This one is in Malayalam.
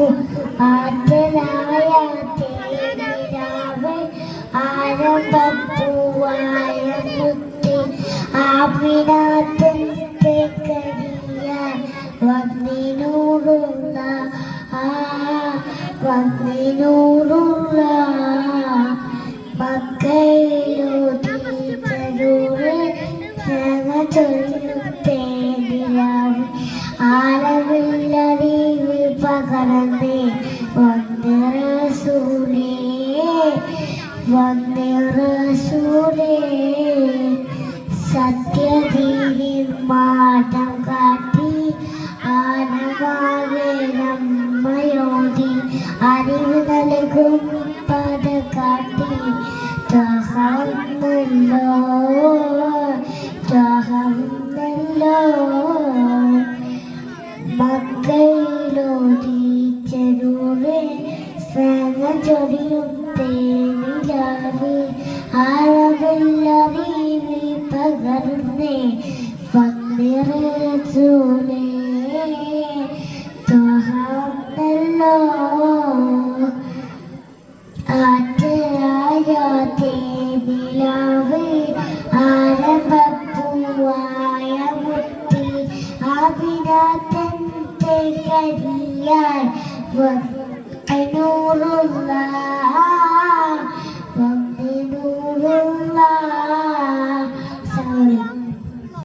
കാക്കും ആറ്റലായ തേനിരാവ് ആരംഭപ്പൂവായ മുത്തി ആപിനാത്തത്തെ കരിയാൻ വന്നിനൂറുള്ള ആ വന്നിനൂറുള്ള മക്കയിലൂടെ ചൊല്ലുത്തേനിരാവ് ആലവില്ലറിവ് പകർന്നേ വന്നിറസൂലേ വന്നിറസൂലേ സത്യധീരി മാറ്റം കാട്ടി ആനവാകെ നമ്മയോതി അറിവ് നൽകും പത കാട്ടി. ത്വഹന്നല്ലോ മക്കയിലോടിച്ചരൂറ് സ്നേഹ ചൊരിയും തേനിലാവി ആഴവില്ലറിവ് പകർന്നേ വന്നിറച്ചൂലേ ത്വഹന്നല്ലോ ആറ്റരായ തേനിലാവി ആരംഭപ്പൂവായ മുത്തി ആപിരാത്തന്റെ കരിയാൻ വന്നൂറുള്ള